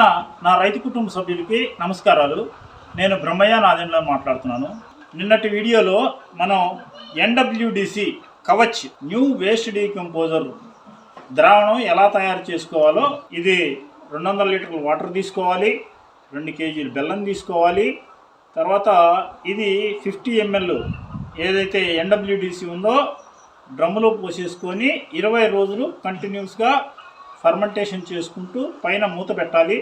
ప్రియమైన నా రైతు కుటుంబ సభ్యులకి నమస్కారాలు. నేను బ్రహ్మయ్య నాదెండ్ల మాట్లాడుతున్నాను. నిన్నటి వీడియోలో మనం NWDC Kavach new waste decomposer ద్రావణం ఎలా తయారు చేసుకోవాలో ఇది రెండు వందల లీటర్ల వాటర్ తీసుకోవాలి రెండు కేజీలు బెల్లం తీసుకోవాలి. తర్వాత ఇది ఫిఫ్టీ ఎంఎల్ ఏదైతే ఎన్డబ్ల్యూడిసి ఉందో డ్రమ్ములో పోసేసుకొని ఇరవై రోజులు కంటిన్యూస్గా ఫర్మెంటేషన్ చేసుకుంటూ పైన మూత పెట్టాలి.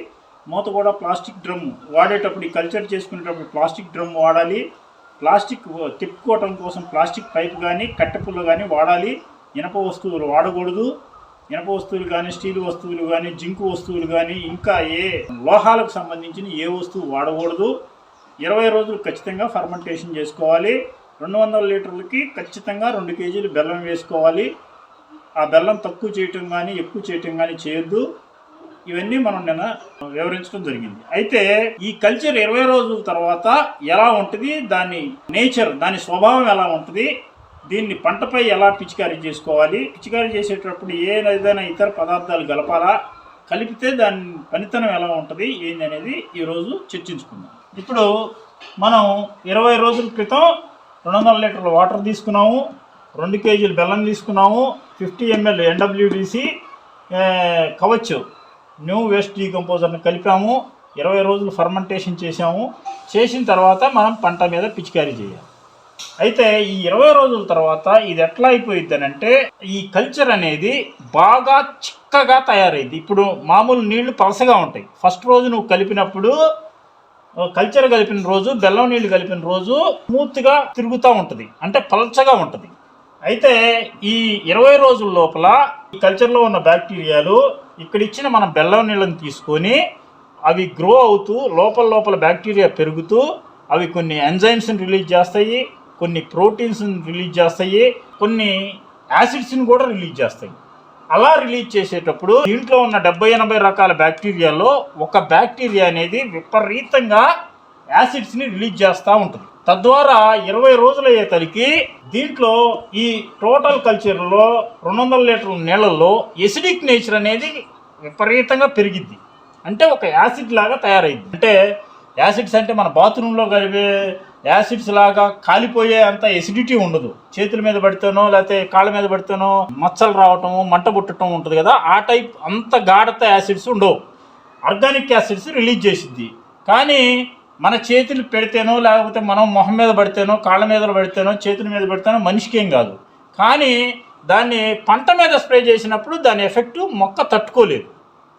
మూత కూడా ప్లాస్టిక్ డ్రమ్ వాడేటప్పుడు ఈ కల్చర్ చేసుకునేటప్పుడు ప్లాస్టిక్ డ్రమ్ వాడాలి. ప్లాస్టిక్ తిప్పుకోవటం కోసం ప్లాస్టిక్ పైప్ కానీ కట్టెపుల్ల కానీ వాడాలి. ఇనప వస్తువులు వాడకూడదు. ఇనప వస్తువులు కానీ స్టీల్ వస్తువులు కానీ జింకు వస్తువులు కానీ ఇంకా ఏ లోహాలకు సంబంధించిన ఏ వస్తువు వాడకూడదు. ఇరవై రోజులు ఖచ్చితంగా ఫర్మెంటేషన్ చేసుకోవాలి. రెండు వందల లీటర్లకి ఖచ్చితంగా రెండు కేజీలు బెల్లం వేసుకోవాలి. ఆ బెల్లం తక్కువ చేయటం కానీ ఎక్కువ చేయటం కానీ చేయొద్దు. ఇవన్నీ మనం నిన్న వివరించడం జరిగింది. అయితే ఈ కల్చర్ ఇరవై రోజుల తర్వాత ఎలా ఉంటుంది? దాని నేచర్ దాని స్వభావం ఎలా ఉంటుంది? దీన్ని పంటపై ఎలా పిచికారీ చేసుకోవాలి? పిచికారీ చేసేటప్పుడు ఏదైనా ఇతర పదార్థాలు గలపాలా కలిపితే దాని పనితనం ఎలా ఉంటుంది? ఏంది అనేది ఈరోజు చర్చించుకుందాం. ఇప్పుడు మనం ఇరవై రోజుల క్రితం రెండు వందల లీటర్ల వాటర్ తీసుకున్నాము. రెండు కేజీలు బెల్లం తీసుకున్నాము fifty ML NWDC Kavach new waste డీకంపోజర్ని కలిపాము ఇరవై రోజులు ఫర్మెంటేషన్ చేసాము చేసిన తర్వాత మనం పంట మీద పిచికారీ చేయాలి. అయితే ఈ ఇరవై రోజుల తర్వాత ఇది ఎట్లా అయిపోయిద్దనంటే అంటే ఈ కల్చర్ అనేది బాగా చిక్కగా తయారైంది ఇప్పుడు మామూలు నీళ్ళు పలసగా ఉంటాయి. ఫస్ట్ రోజు నువ్వు కలిపినప్పుడు కల్చర్ కలిపిన రోజు బెల్లం నీళ్ళు కలిపిన రోజు స్మూత్గా తిరుగుతూ ఉంటుంది. అంటే పలచగా ఉంటుంది. అయితే ఈ ఇరవై రోజుల లోపల ఈ కల్చర్లో ఉన్న బ్యాక్టీరియాలు ఇక్కడ ఇచ్చిన మన బెల్లం నీళ్ళని తీసుకొని అవి గ్రో అవుతూ లోపల లోపల బ్యాక్టీరియా పెరుగుతూ అవి కొన్ని ఎంజైమ్స్ని రిలీజ్ చేస్తాయి కొన్ని ప్రోటీన్స్ని రిలీజ్ చేస్తాయి కొన్ని యాసిడ్స్ని కూడా రిలీజ్ చేస్తాయి. అలా రిలీజ్ చేసేటప్పుడు దీంట్లో ఉన్న డెబ్బై ఎనభై రకాల బ్యాక్టీరియాలో ఒక బ్యాక్టీరియా అనేది విపరీతంగా యాసిడ్స్ని రిలీజ్ చేస్తూ ఉంటుంది. తద్వారా ఇరవై రోజులు అయ్యేసరికి దీంట్లో ఈ టోటల్ కల్చర్లో రెండు వందల లీటర్ల నీళ్ళల్లో ఎసిడిక్ నేచర్ అనేది విపరీతంగా పెరిగిద్ది. అంటే ఒక యాసిడ్ లాగా తయారైంది అంటే యాసిడ్స్ అంటే మన బాత్రూంలో కలిపే యాసిడ్స్ లాగా కాలిపోయే అంత ఎసిడిటీ ఉండదు. చేతుల మీద పడితేనో లేకపోతే కాళ్ళ మీద పడితేనో మచ్చలు రావటం మంట పుట్టడం ఉంటుంది కదా ఆ టైప్ అంత గాఢత యాసిడ్స్ ఉండవు. ఆర్గానిక్ యాసిడ్స్ రిలీజ్ చేసిద్ది. కానీ మన చేతులు పెడితేనో లేకపోతే మనం మొహం మీద పడితేనో కాళ్ళ మీద పడితేనో చేతుల మీద పడితేనో మనిషికి ఏం కాదు. కానీ దాన్ని పంట మీద స్ప్రే చేసినప్పుడు దాని ఎఫెక్ట్ మొక్క తట్టుకోలేదు.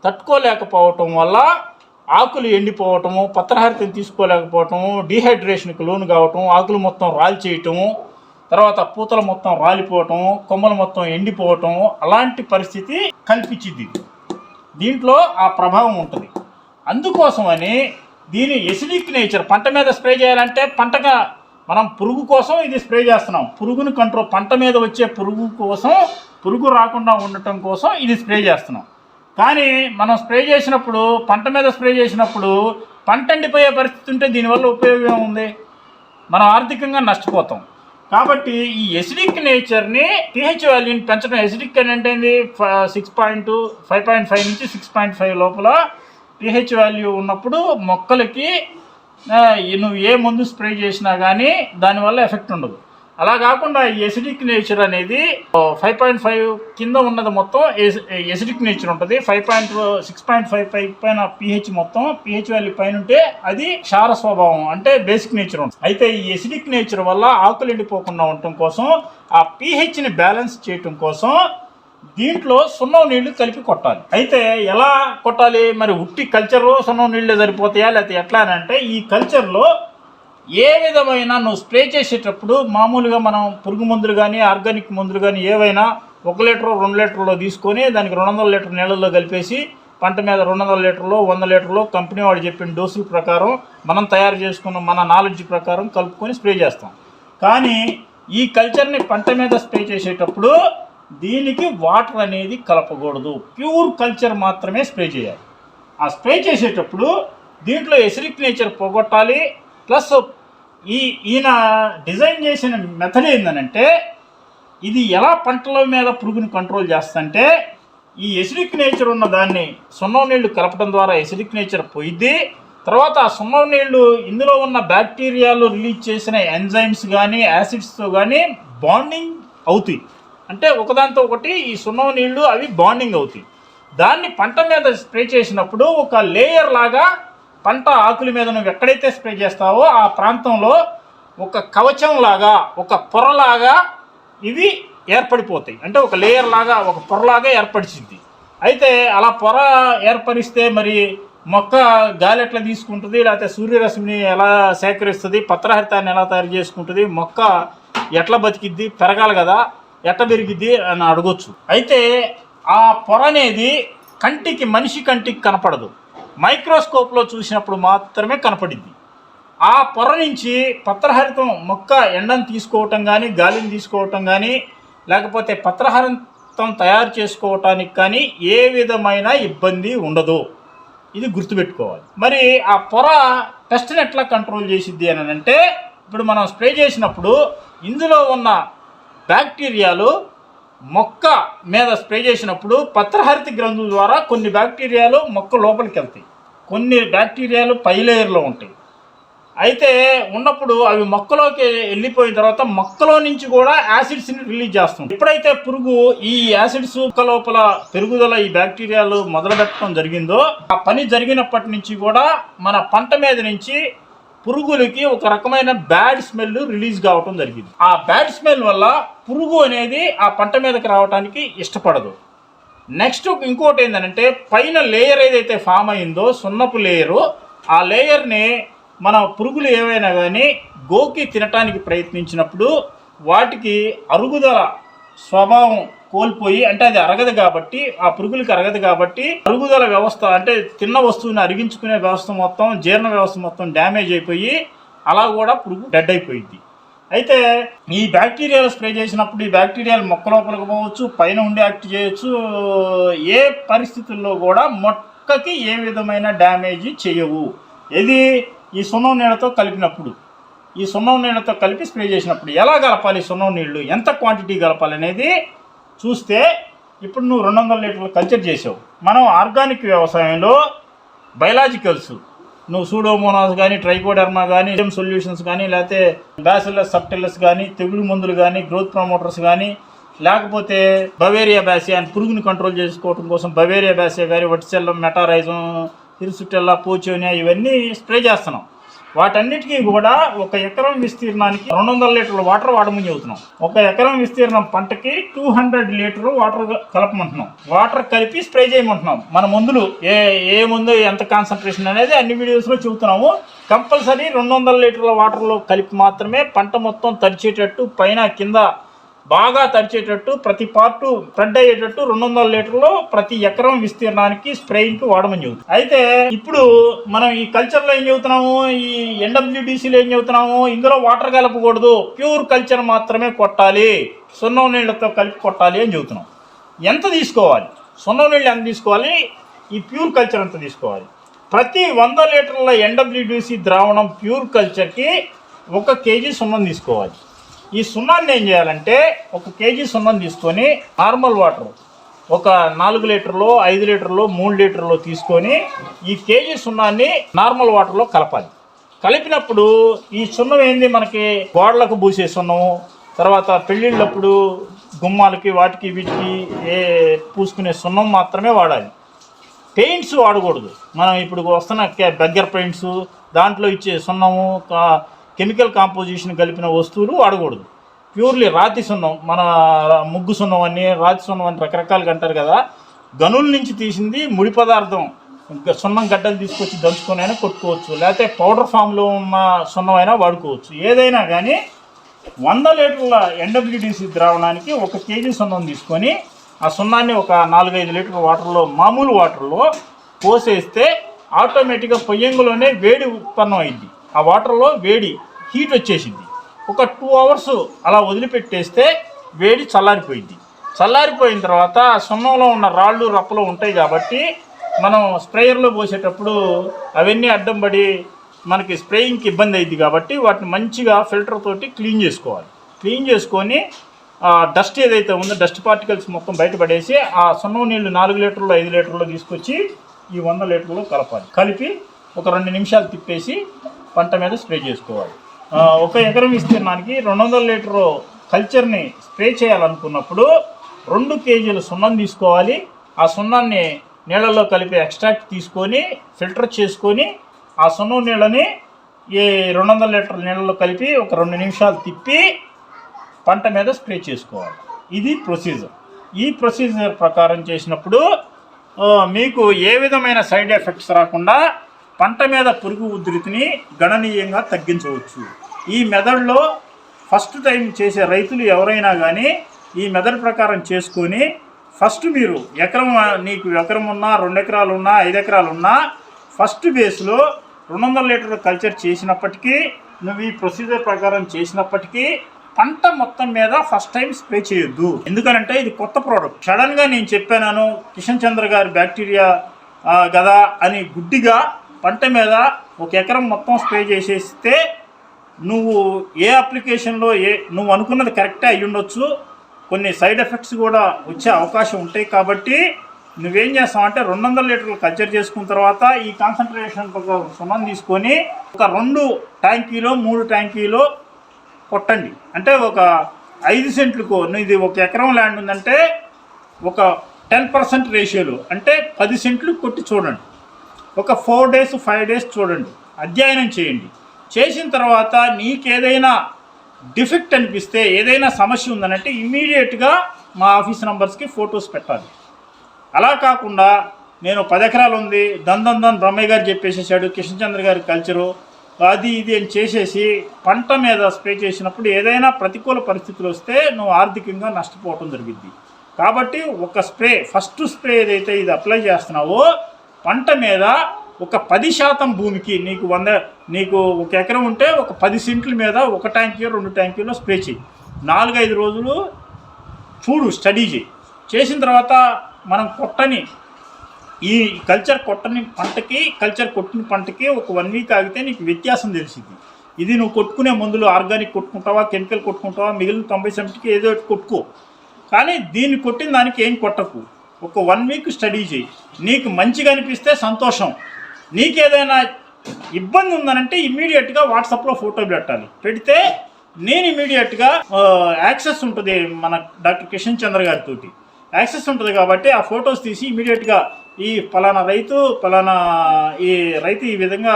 తట్టుకోలేకపోవటం వల్ల ఆకులు ఎండిపోవటము పత్రహారితం తీసుకోలేకపోవటము డీహైడ్రేషన్కి లోను కావటం ఆకులు మొత్తం రాలి చేయటము తర్వాత పూతలు మొత్తం రాలిపోవటం కొమ్మలు మొత్తం ఎండిపోవటం అలాంటి పరిస్థితి కల్పించింది దీంట్లో ఆ ప్రభావం ఉంటుంది. అందుకోసమని దీని ఎసిడిక్ నేచర్ పంట మీద స్ప్రే చేయాలంటే పంటగా మనం పురుగు కోసం ఇది స్ప్రే చేస్తున్నాం. పురుగుని కంట్రోల్ పంట మీద వచ్చే పురుగు కోసం పురుగు రాకుండా ఉండటం కోసం ఇది స్ప్రే చేస్తున్నాం. కానీ మనం స్ప్రే చేసినప్పుడు పంట మీద స్ప్రే చేసినప్పుడు పంట ఎండిపోయే పరిస్థితి ఉంటే దీనివల్ల ఉపయోగం ఏముంది? మనం ఆర్థికంగా నష్టపోతాం. కాబట్టి ఈ ఎసిడిక్ నేచర్ని పిహెచ్ వాల్యూని పెంచడం ఎసిడిక్ అని అంటే six point five point five నుంచి సిక్స్ పాయింట్ ఫైవ్ లోపల పిహెచ్ వాల్యూ ఉన్నప్పుడు మొక్కలకి నువ్వు ఏ మందు స్ప్రే చేసినా కానీ దానివల్ల ఎఫెక్ట్ ఉండదు. అలా కాకుండా ఈ ఎసిడిక్ నేచర్ అనేది ఫైవ్ పాయింట్ ఫైవ్ కింద ఉన్నది మొత్తం ఎసిడిక్ నేచర్ ఉంటుంది. Five point six point five five పైన పిహెచ్ మొత్తం పిహెచ్ వాల్యూ పైన ఉంటే అది క్షార స్వభావం అంటే బేసిక్ నేచర్ ఉంటుంది. అయితే ఈ ఎసిడిక్ నేచర్ వల్ల ఆకులు ఎండిపోకుండా ఉండటం కోసం ఆ పిహెచ్ని బ్యాలెన్స్ చేయటం కోసం దీంట్లో సున్నం నీళ్ళు కలిపి కొట్టాలి. అయితే ఎలా కొట్టాలి? మరి ఉట్టి కల్చర్లో సున్నం నీళ్ళు సరిపోతాయా? లేకపోతే ఎట్లా అని అంటే ఈ కల్చర్లో ఏ విధమైన నువ్వు స్ప్రే చేసేటప్పుడు మామూలుగా మనం పురుగు మందులు కానీ ఆర్గానిక్ మందులు కానీ ఏవైనా ఒక లీటర్ రెండు లీటర్లో తీసుకొని దానికి రెండు వందల లీటర్ నీళ్ళల్లో కలిపేసి పంట మీద రెండు వందల లీటర్లో వంద లీటర్లో కంపెనీ వాడు చెప్పిన డోసుల ప్రకారం మనం తయారు చేసుకున్న మన నాలెడ్జ్ ప్రకారం కలుపుకొని స్ప్రే చేస్తాం. కానీ ఈ కల్చర్ని పంట మీద స్ప్రే చేసేటప్పుడు దీనికి వాటర్ అనేది కలపకూడదు. ప్యూర్ కల్చర్ మాత్రమే స్ప్రే చేయాలి. ఆ స్ప్రే చేసేటప్పుడు దీంట్లో ఎసిరిక్ నేచర్ పోగొట్టాలి. ప్లస్ ఈ ఈయన డిజైన్ చేసిన మెథడ్ ఏంటంటే ఇది ఎలా పంటల మీద పురుగుని కంట్రోల్ చేస్తుంటే ఈ ఎసిడిక్ నేచర్ ఉన్న దాన్ని సున్నం నీళ్ళు కలపడం ద్వారా ఎసిడిక్ నేచర్ పోయిద్ది. తర్వాత ఆ సున్నం నీళ్ళు ఇందులో ఉన్న బ్యాక్టీరియాలు రిలీజ్ చేసిన ఎంజైమ్స్ కానీ యాసిడ్స్తో కానీ బాండింగ్ అవుతాయి. అంటే ఒకదాంతో ఒకటి ఈ సున్నం నీళ్ళు అవి బాండింగ్ అవుతాయి. దాన్ని పంట మీద స్ప్రే చేసినప్పుడు ఒక లేయర్ లాగా పంట ఆకుల మీద నువ్వు ఎక్కడైతే స్ప్రే చేస్తావో ఆ ప్రాంతంలో ఒక కవచం లాగా ఒక పొరలాగా ఇవి ఏర్పడిపోతాయి. అంటే ఒక లేయర్ లాగా ఒక పొరలాగా ఏర్పరిచింది అయితే అలా పొర ఏర్పరిస్తే మరి మొక్క గాలి ఎట్లా తీసుకుంటుంది లేకపోతే సూర్యరశ్మిని ఎలా సేకరిస్తుంది పత్రహరితాన్ని ఎలా తయారు చేసుకుంటుంది మొక్క ఎట్లా బతికిద్ది పెరగాలి కదా. ఎట్ట పెరిగిద్ది అని అడగొచ్చు. అయితే ఆ పొర అనేది కంటికి మనిషి కంటికి కనపడదు. మైక్రోస్కోప్లో చూసినప్పుడు మాత్రమే కనపడింది ఆ పొర నుంచి పత్రహరితం మొక్క ఎండను తీసుకోవటం కానీ గాలిని తీసుకోవటం కానీ లేకపోతే పత్రహరితం తయారు చేసుకోవటానికి కానీ ఏ విధమైన ఇబ్బంది ఉండదు. ఇది గుర్తుపెట్టుకోవాలి. మరి ఆ పొర పెస్ట్ని ఎట్లా కంట్రోల్ చేసిద్ది అని అంటే ఇప్పుడు మనం స్ప్రే చేసినప్పుడు ఇందులో ఉన్న బ్యాక్టీరియాలు మొక్క మీద స్ప్రే చేసినప్పుడు పత్రహరిత గ్రంథుల ద్వారా కొన్ని బ్యాక్టీరియాలు మొక్క లోపలికి వెళ్తాయి. కొన్ని బ్యాక్టీరియాలు పై లేయర్లో ఉంటాయి. అయితే ఉన్నప్పుడు అవి మొక్కలోకి వెళ్ళిపోయిన తర్వాత మొక్కలో నుంచి కూడా యాసిడ్స్ని రిలీజ్ చేస్తుంది. ఎప్పుడైతే పురుగు ఈ యాసిడ్స్ మొక్క లోపల పెరుగుదల ఈ బ్యాక్టీరియాలు మొదలు పెట్టడం జరిగిందో ఆ పని జరిగినప్పటి నుంచి కూడా మన పంట మీద నుంచి పురుగులకి ఒక రకమైన బ్యాడ్ స్మెల్ రిలీజ్ కావటం జరిగింది. ఆ బ్యాడ్ స్మెల్ వల్ల పురుగు అనేది ఆ పంట మీదకి రావడానికి ఇష్టపడదు. నెక్స్ట్ ఇంకోటి ఏంటంటే పైన లేయర్ ఏదైతే ఫామ్ అయిందో సున్నపు లేయరు ఆ లేయర్ని మన పురుగులు ఏవైనా కానీ గోకి తినటానికి ప్రయత్నించినప్పుడు వాటికి అరుగుదల స్వభావం కోల్పోయి అంటే అది అరగదు కాబట్టి ఆ పురుగులకి అరగదు కాబట్టి అరుగుదల వ్యవస్థ అంటే తిన్న వస్తువుని అరిగించుకునే వ్యవస్థ మొత్తం జీర్ణ వ్యవస్థ మొత్తం డ్యామేజ్ అయిపోయి అలా కూడా పురుగు డెడ్ అయిపోయింది. అయితే ఈ బ్యాక్టీరియాలు స్ప్రే చేసినప్పుడు ఈ బ్యాక్టీరియాలు మొక్క లోపలికి పోవచ్చు పైన ఉండి యాక్ట్ చేయొచ్చు ఏ పరిస్థితుల్లో కూడా మొక్కకి ఏ విధమైన డ్యామేజ్ చేయవు. ఇది ఈ సున్నం నీళ్ళతో కలిపినప్పుడు ఈ సున్నం నీళ్ళతో కలిపి స్ప్రే చేసినప్పుడు ఎలా కలపాలి సున్నం నీళ్ళు ఎంత క్వాంటిటీ కలపాలి అనేది చూస్తే ఇప్పుడు నువ్వు రెండు వందల లీటర్లు కల్చర్ చేసావు. మనం ఆర్గానిక్ వ్యవసాయంలో బయలాజికల్స్. నువ్వు సూడోమోనాస్ కానీ ట్రైకోడర్మా కానీ ఎం సొల్యూషన్స్ కానీ లేకపోతే బ్యాసిల్లస్ సబ్టిల్లస్ కానీ తెగులు మందులు కానీ గ్రోత్ ప్రమోటర్స్ కానీ లేకపోతే బవేరియా బ్యాసియా అని పురుగుని కంట్రోల్ చేసుకోవడం కోసం బవేరియా బ్యాసియా కానీ వటిసెల్లం మెటారైజం ఇరుసుటెల్లా పోచోనియా ఇవన్నీ స్ప్రే చేస్తున్నాం. వాటన్నిటికీ కూడా ఒక ఎకరం విస్తీర్ణానికి రెండు వందల లీటర్ల వాటర్ వాడమని చెబుతున్నాం. ఒక ఎకరం విస్తీర్ణం పంటకి టూ హండ్రెడ్ లీటర్ వాటర్ కలపమంటున్నాం. వాటర్ కలిపి స్ప్రే చేయమంటున్నాం. మన మందులు ఏ ఏ మందు ఎంత కాన్సన్ట్రేషన్ అనేది అన్ని వీడియోస్లో చెబుతున్నాము. కంపల్సరీ రెండు వందల లీటర్ల వాటర్లో కలిపి మాత్రమే పంట మొత్తం తడిచేటట్టు పైన కింద బాగా తడిచేటట్టు ప్రతి పార్టు స్ప్రెడ్ అయ్యేటట్టు రెండు వందల లీటర్లు ప్రతి ఎకరం విస్తీర్ణానికి స్ప్రేయింగ్కి వాడమని చెబుతుంది. అయితే ఇప్పుడు మనం ఈ కల్చర్లో ఏం చెబుతున్నాము? ఈ ఎన్డబ్ల్యూడిసిలో ఏం చెబుతున్నాము? ఇందులో వాటర్ కలపకూడదు. ప్యూర్ కల్చర్ మాత్రమే కొట్టాలి. సున్నం నీళ్ళతో కలిపి కొట్టాలి అని చెబుతున్నాం. ఎంత తీసుకోవాలి? సున్నం నీళ్ళు ఎంత తీసుకోవాలి? ఈ ప్యూర్ కల్చర్ ఎంత తీసుకోవాలి? ప్రతి వంద లీటర్ల ఎన్డబ్ల్యూడిసి ద్రావణం ప్యూర్ కల్చర్కి ఒక కేజీ సున్నం తీసుకోవాలి. ఈ సున్నాన్ని ఏం చేయాలంటే ఒక కేజీ సున్నం తీసుకొని నార్మల్ వాటర్ ఒక నాలుగు లీటర్లు ఐదు లీటర్లు మూడు లీటర్లు తీసుకొని ఈ కేజీ సున్నాన్ని నార్మల్ వాటర్లో కలపాలి. కలిపినప్పుడు ఈ సున్నం ఏంది మనకి? గోడలకు పూసే సున్నము తర్వాత పెళ్ళిళ్ళప్పుడు గుమ్మాలకి వాటికి వీటికి ఏ పూసుకునే సున్నం మాత్రమే వాడాలి. పెయింట్స్ వాడకూడదు. మనం ఇప్పుడు వస్తున్న దగ్గర బెగ్గర్ పెయింట్స్ దాంట్లో ఇచ్చే సున్నము కెమికల్ కాంపోజిషన్ కలిపిన వస్తువులు వాడకూడదు. ప్యూర్లీ రాతి సున్నం మన ముగ్గు సున్నం అని రాతి సున్నం అని రకరకాలుగా అంటారు కదా గనుల నుంచి తీసింది ముడి పదార్థం. ఇంకా సున్నం గడ్డలు తీసుకొచ్చి దంచుకొని అయినా కొట్టుకోవచ్చు. లేకపోతే పౌడర్ ఫామ్లో ఉన్న సున్నం అయినా వాడుకోవచ్చు. ఏదైనా కానీ వంద లీటర్ల ఎన్డబ్ల్యూడిసి ద్రావణానికి ఒక కేజీ సున్నం తీసుకొని ఆ సున్నాన్ని ఒక నాలుగైదు లీటర్ వాటర్లో మామూలు వాటర్లో పోసేస్తే ఆటోమేటిక్గా పొయ్యంగులోనే వేడి ఉత్పన్నం అయింది ఆ వాటర్లో వేడి హీట్ వచ్చేసింది. ఒక టూ అవర్స్ అలా వదిలిపెట్టేస్తే వేడి చల్లారిపోయింది. చల్లారిపోయిన తర్వాత సున్నంలో ఉన్న రాళ్ళు రప్పలు ఉంటాయి కాబట్టి మనం స్ప్రేయర్లో పోసేటప్పుడు అవన్నీ అడ్డం పడి మనకి స్ప్రేయింగ్కి ఇబ్బంది అయింది కాబట్టి వాటిని మంచిగా ఫిల్టర్ తోటి క్లీన్ చేసుకోవాలి. క్లీన్ చేసుకొని ఆ డస్ట్ ఏదైతే ఉందో డస్ట్ పార్టికల్స్ మొత్తం బయటపడేసి ఆ సున్నం నీళ్ళు నాలుగు లీటర్లు ఐదు లీటర్లు తీసుకొచ్చి ఈ వంద లీటర్లు కలపాలి. కలిపి ఒక రెండు నిమిషాలు తిప్పేసి పంట మీద స్ప్రే చేసుకోవాలి. ఒక ఎకరం విస్తీర్ణానికి రెండు వందల లీటరు కల్చర్ని స్ప్రే చేయాలనుకున్నప్పుడు రెండు కేజీలు సున్నం తీసుకోవాలి. ఆ సున్నాన్ని నీళ్ళలో కలిపి ఎక్స్ట్రాక్ట్ తీసుకొని ఫిల్టర్ చేసుకొని ఆ సున్నం నీళ్ళని ఈ రెండు వందల లీటర్ల నీళ్ళలో కలిపి ఒక రెండు నిమిషాలు తిప్పి పంట మీద స్ప్రే చేసుకోవాలి. ఇది ప్రొసీజర్. ఈ ప్రొసీజర్ ప్రకారం చేసినప్పుడు మీకు ఏ విధమైన సైడ్ ఎఫెక్ట్స్ రాకుండా పంట మీద పురుగు ఉధృతిని గణనీయంగా తగ్గించవచ్చు. ఈ మెథడ్లో ఫస్ట్ టైం చేసే రైతులు ఎవరైనా కానీ ఈ మెథడ్ ప్రకారం చేసుకొని ఫస్ట్ మీరు ఎకరం నీకు ఎకరం ఉన్నా రెండు ఎకరాలు ఉన్నా ఐదు ఎకరాలు ఉన్నా ఫస్ట్ బేస్లో రెండు వందల లీటర్ల కల్చర్ చేసినప్పటికీ నువ్వు ఈ ప్రొసీజర్ ప్రకారం చేసినప్పటికీ పంట మొత్తం మీద ఫస్ట్ టైం స్ప్రే చేయొద్దు. ఎందుకనంటే ఇది కొత్త ప్రోడక్ట్. సడన్గా నేను చెప్పాను కిషన్ చంద్ర గారి బ్యాక్టీరియా గదా అని గుడ్డిగా పంట మీద ఒక ఎకరం మొత్తం స్ప్రే చేసేస్తే నువ్వు ఏ అప్లికేషన్లో ఏ నువ్వు అనుకున్నది కరెక్టే అయి ఉండొచ్చు. కొన్ని సైడ్ ఎఫెక్ట్స్ కూడా వచ్చే అవకాశం ఉంటాయి కాబట్టి నువ్వేం చేస్తావు అంటే రెండు వందల లీటర్లు కల్చర్ చేసుకున్న తర్వాత ఈ కాన్సన్ట్రేషన్ సున్నం తీసుకొని ఒక రెండు ట్యాంకీలో మూడు ట్యాంకీలో కొట్టండి. అంటే ఒక ఐదు సెంట్లకు ఇది ఒక ఎకరం ల్యాండ్ ఉందంటే ఒక టెన్ పర్సెంట్ రేషియోలో అంటే పది సెంట్లు కొట్టి చూడండి. ఒక ఫోర్ డేస్ ఫైవ్ డేస్ చూడండి. అధ్యయనం చేయండి. చేసిన తర్వాత నీకేదైనా డిఫెక్ట్ అనిపిస్తే ఏదైనా సమస్య ఉందనంటే ఇమీడియట్గా మా ఆఫీస్ నంబర్స్కి ఫొటోస్ పెట్టాలి. అలా కాకుండా నేను పది ఎకరాలు ఉంది దందం దన్ దన్ బ్రహ్మయ్య గారు చెప్పేసేసాడు కిషన్ చంద్ర గారి కల్చరు అది ఇది అని చేసేసి పంట మీద స్ప్రే చేసినప్పుడు ఏదైనా ప్రతికూల పరిస్థితులు వస్తే నువ్వు ఆర్థికంగా నష్టపోవటం జరిగింది కాబట్టి ఒక స్ప్రే ఫస్ట్ స్ప్రే ఏదైతే ఇది అప్లై చేస్తున్నావో పంట మీద ఒక పది శాతం భూమికి నీకు వంద నీకు ఒక ఎకరం ఉంటే ఒక పది సెంట్ల మీద ఒక ట్యాంకీ రెండు ట్యాంకీలో స్ప్రే చేయి. నాలుగైదు రోజులు చూడు స్టడీ చేయి. చేసిన తర్వాత మనం కొట్టని ఈ కల్చర్ కొట్టని పంటకి కల్చర్ కొట్టిన పంటకి ఒక వన్ వీక్ ఆగితే నీకు వ్యత్యాసం తెలిసింది ఇది నువ్వు కొట్టుకునే మందులు ఆర్గానిక్ కొట్టుకుంటావా కెమికల్ కొట్టుకుంటావా మిగిలిన తొంభై సెంట్కి ఏదో ఒకటి కొట్టుకో. కానీ దీన్ని కొట్టిన దానికి ఏం కొట్టకు. ఒక వన్ వీక్ స్టడీ చేయి. నీకు మంచిగా అనిపిస్తే సంతోషం. నీకేదైనా ఇబ్బంది ఉందనంటే ఇమ్మీడియట్గా వాట్సాప్లో ఫోటో పెట్టాలి. పెడితే నేను ఇమీడియట్గా యాక్సెస్ ఉంటుంది మన డాక్టర్ కిషన్ చంద్ర గారితో యాక్సెస్ ఉంటుంది కాబట్టి ఆ ఫొటోస్ తీసి ఇమీడియట్గా ఈ పలానా రైతు పలానా ఈ రైతు ఈ విధంగా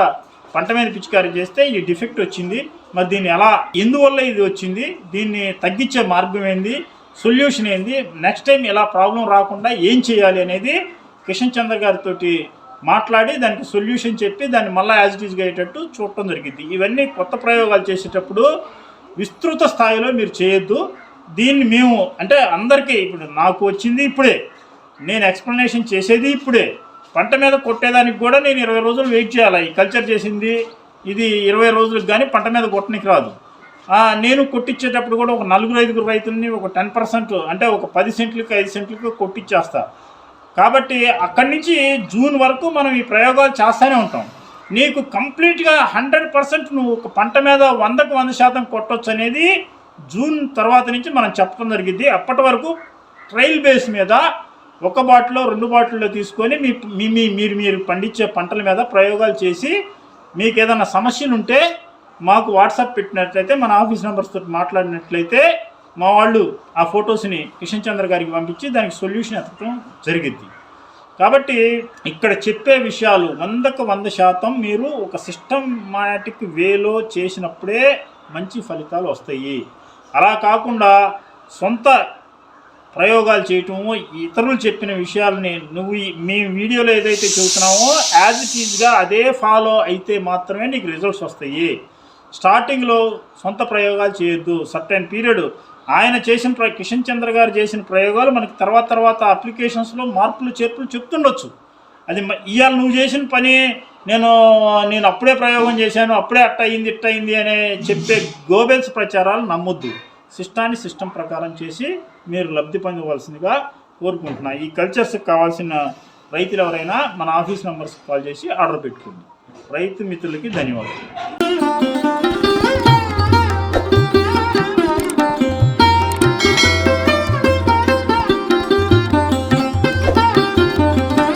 పంట మీద పిచికారీ చేస్తే ఈ డిఫెక్ట్ వచ్చింది. మరి దీన్ని ఎలా ఎందువల్ల ఇది వచ్చింది? దీన్ని తగ్గించే మార్గం ఏంది? సొల్యూషన్ ఏంది? నెక్స్ట్ టైం ఇలా ప్రాబ్లం రాకుండా ఏం చేయాలి అనేది కిషన్ చంద్ర గారితో మాట్లాడి దానికి సొల్యూషన్ చెప్పి దాన్ని మళ్ళీ యాజ్ ఇట్ ఈజ్గా అయ్యేటట్టు చూడటం జరిగింది. ఇవన్నీ కొత్త ప్రయోగాలు చేసేటప్పుడు విస్తృత స్థాయిలో మీరు చేయొద్దు. దీన్ని మేము అంటే అందరికీ ఇప్పుడు నాకు వచ్చింది ఇప్పుడే. నేను ఎక్స్ప్లెనేషన్ చేసేది ఇప్పుడే. పంట మీద కొట్టేదానికి కూడా నేను ఇరవై రోజులు వెయిట్ చేయాలి? ఈ కల్చర్ చేసింది ఇది ఇరవై రోజులకు కానీ పంట మీద కొట్టనికి రాదు. నేను కొట్టించేటప్పుడు కూడా ఒక నలుగురు ఐదుగురు రైతులని ఒక టెన్ పర్సెంట్ అంటే ఒక పది సెంట్లకు ఐదు సెంట్లకు కొట్టించేస్తా కాబట్టి అక్కడి నుంచి జూన్ వరకు మనం ఈ ప్రయోగాలు చేస్తూనే ఉంటాం. నీకు కంప్లీట్గా హండ్రెడ్ పర్సెంట్ నువ్వు ఒక పంట మీద వందకు వంద శాతం కొట్టొచ్చు అనేది జూన్ తర్వాత నుంచి మనం చెప్పడం జరిగింది. అప్పటి వరకు ట్రయల్ బేస్ మీద ఒక బాటిల్లో రెండు బాటిల్లో తీసుకొని మీ మీ- మీరు మీరు పండించే పంటల మీద ప్రయోగాలు చేసి మీకు ఏదైనా సమస్యలు ఉంటే మాకు వాట్సాప్ పెట్టినట్లయితే మన ఆఫీస్ నెంబర్స్ తోటి మాట్లాడినట్లయితే మా వాళ్ళు ఆ ఫొటోస్ని కిషన్ చంద్ర గారికి పంపించి దానికి సొల్యూషన్ ఎత్తడం జరిగింది కాబట్టి ఇక్కడ చెప్పే విషయాలు వందకు వంద శాతం మీరు ఒక సిస్టమాటిక్ వేలో చేసినప్పుడే మంచి ఫలితాలు వస్తాయి. అలా కాకుండా సొంత ప్రయోగాలు చేయటము ఇతరులు చెప్పిన విషయాలని నువ్వు మీ వీడియోలో ఏదైతే చెబుతున్నావో యాజ్ ఇట్ ఈజ్గా అదే ఫాలో అయితే మాత్రమే నీకు రిజల్ట్స్ వస్తాయి. స్టార్టింగ్లో సొంత ప్రయోగాలు చేయొద్దు సర్టైన్ పీరియడ్. ఆయన చేసిన ప్ర కిషన్ చంద్ర గారు చేసిన ప్రయోగాలు మనకి తర్వాత తర్వాత అప్లికేషన్స్లో మార్పులు చేర్పులు చెప్తుండొచ్చు. అది ఇవాళ నువ్వు చేసిన పని నేను నేను అప్పుడే ప్రయోగం చేశాను అప్పుడే అట్ట అయింది ఇట్ట అయింది అనే చెప్పే గోబెల్స్ ప్రచారాలు నమ్మొద్దు. సిస్టాన్ని సిస్టమ్ ప్రకారం చేసి మీరు లబ్ధి పొందవలసిందిగా కోరుకుంటున్నా. ఈ కల్చర్స్కి కావాల్సిన రైతులు ఎవరైనా మన ఆఫీస్ నెంబర్స్కి కాల్ చేసి ఆర్డర్ పెట్టుకోండి. రైతు మిత్రులకి ధన్యవాదాలు.